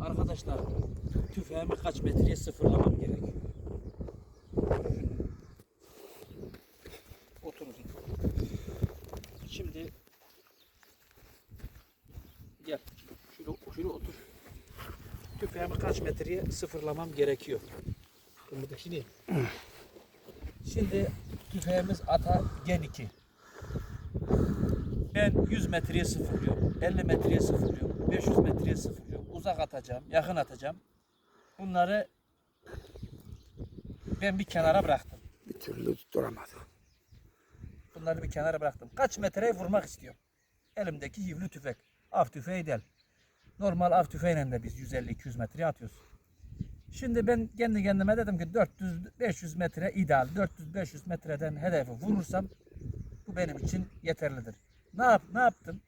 Arkadaşlar tüfeğimi kaç metreye sıfırlamam gerekiyor? Oturun. Şimdi gel. Şöyle, şöyle otur. Tüfeğimi kaç metreye sıfırlamam gerekiyor? Burada şimdi. Şimdi tüfeğimiz ata gen 2. Ben 100 metreye sıfırlıyorum, 50 metreye sıfırlıyorum, 500 metreye sıfırlıyorum. Uzak atacağım, yakın atacağım. Bunları ben bir kenara bıraktım. Bir türlü tutturamadık. Bunları bir kenara bıraktım. Kaç metreye vurmak istiyorum? Elimdeki hivli tüfek. Av tüfeği değil. Normal av tüfeğiyle de biz 150-200 metreye atıyoruz. Şimdi ben kendi kendime dedim ki 400-500 metre ideal. 400-500 metreden hedefi vurursam bu benim için yeterlidir. Ne yap ne yaptım?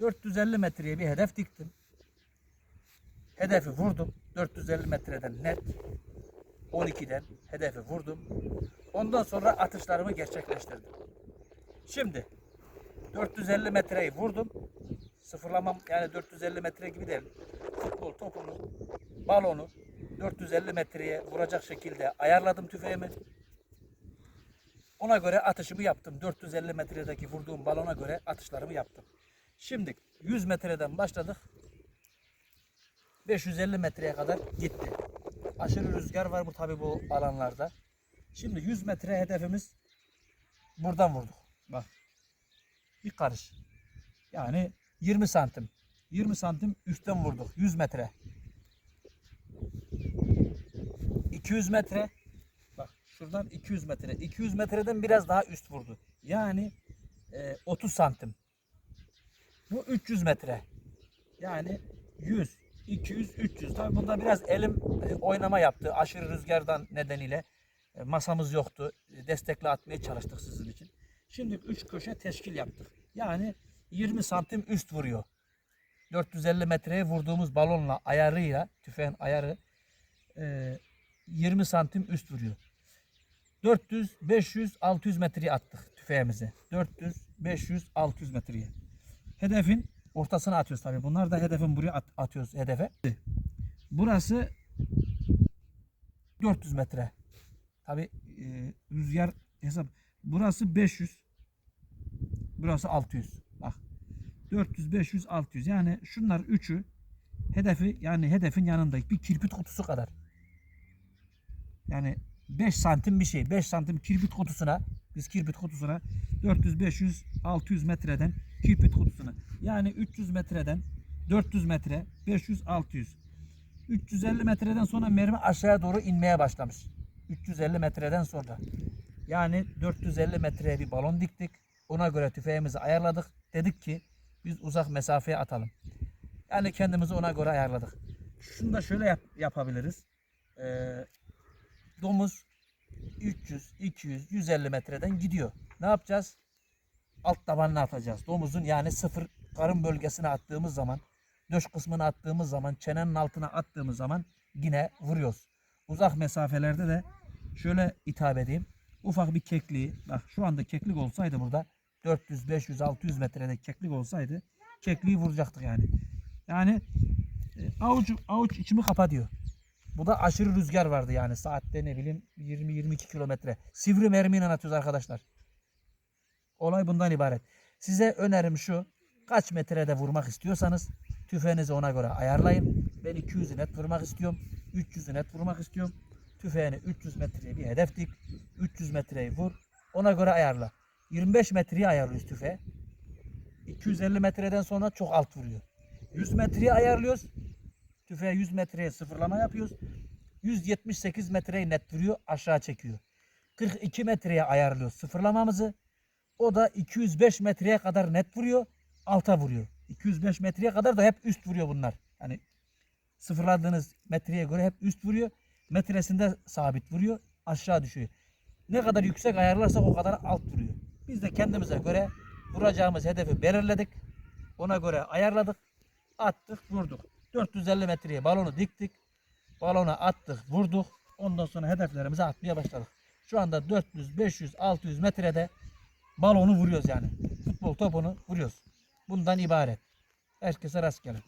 450 metreye bir hedef diktim. Hedefi vurdum. 450 metreden net. 12'den hedefi vurdum. Ondan sonra atışlarımı gerçekleştirdim. Şimdi 450 metreyi vurdum. Sıfırlamam yani 450 metre gibi değil. Futbol topunu, balonu 450 metreye vuracak şekilde ayarladım tüfeğimi. Ona göre atışımı yaptım. 450 metredeki vurduğum balona göre atışlarımı yaptım. Şimdi 100 metreden başladık. 550 metreye kadar gitti. Aşırı rüzgar var bu tabi bu alanlarda. Şimdi 100 metre hedefimiz buradan vurduk. Bak. Bir karış. Yani 20 santim. 20 santim üstten vurduk. 100 metre. 200 metre. Bak şuradan 200 metre. 200 metreden biraz daha üst vurdu. Yani e, 30 santim. Bu 300 metre. Yani 100, 200, 300. Tabii bunda biraz elim e, oynama yaptı. Aşırı rüzgardan nedeniyle e, masamız yoktu. E, Destekli atmaya çalıştık sizin için. Şimdi 3 köşe teşkil yaptık. Yani 20 santim üst vuruyor. 450 metreye vurduğumuz balonla ayarıyla tüfeğin ayarı e, 20 santim üst vuruyor. 400, 500, 600 metreye attık tüfeğimizi. 400, 500, 600 metreye. Hedefin ortasına atıyoruz tabii. Bunlar da hedefin buraya at- atıyoruz hedefe. Burası 400 metre. Tabii e, rüzgar hesap. Burası 500. Burası 600. Bak. 400, 500, 600. Yani şunlar üçü hedefi yani hedefin yanındaki bir kirpit kutusu kadar. Yani 5 santim bir şey. 5 santim kirpit kutusuna biz kirpit kutusuna 400, 500, 600 metreden kirpit kutusuna. Yani 300 metreden 400 metre, 500, 600. 350 metreden sonra mermi aşağıya doğru inmeye başlamış. 350 metreden sonra. Yani 450 metreye bir balon diktik. Ona göre tüfeğimizi ayarladık. Dedik ki biz uzak mesafeye atalım. Yani kendimizi ona göre ayarladık. Şunu da şöyle yap- yapabiliriz. Ee, domuz 300, 200, 150 metreden gidiyor. Ne yapacağız? Alt tabanına atacağız. Domuzun yani sıfır karın bölgesine attığımız zaman, döş kısmına attığımız zaman, çenenin altına attığımız zaman yine vuruyoruz. Uzak mesafelerde de şöyle hitap edeyim. Ufak bir kekliği, bak şu anda keklik olsaydı burada 400, 500, 600 metrede keklik olsaydı kekliği vuracaktık yani. Yani e, avuç, avuç içimi kapa diyor. Bu da aşırı rüzgar vardı yani saatte ne bileyim 20-22 kilometre. Sivri mermiyle atıyoruz arkadaşlar. Olay bundan ibaret. Size önerim şu. Kaç metrede vurmak istiyorsanız tüfeğinizi ona göre ayarlayın. Ben 200'ü net vurmak istiyorum. 300'ü net vurmak istiyorum. Tüfeğini 300 metreye bir hedef dik. 300 metreyi vur. Ona göre ayarla. 25 metreye ayarlıyoruz tüfeği. 250 metreden sonra çok alt vuruyor. 100 metreye ayarlıyoruz. Tüfeğe 100 metreye sıfırlama yapıyoruz. 178 metreyi net vuruyor aşağı çekiyor. 42 metreye ayarlıyoruz sıfırlamamızı. O da 205 metreye kadar net vuruyor. Alta vuruyor. 205 metreye kadar da hep üst vuruyor bunlar. Hani sıfırladığınız metreye göre hep üst vuruyor. Metresinde sabit vuruyor. Aşağı düşüyor. Ne kadar yüksek ayarlarsak o kadar alt vuruyor. Biz de kendimize göre vuracağımız hedefi belirledik. Ona göre ayarladık. Attık, vurduk. 450 metreye balonu diktik. Balona attık, vurduk. Ondan sonra hedeflerimize atmaya başladık. Şu anda 400, 500, 600 metrede balonu vuruyoruz yani. Futbol topunu vuruyoruz. Bundan ibaret. Herkese rast gelin.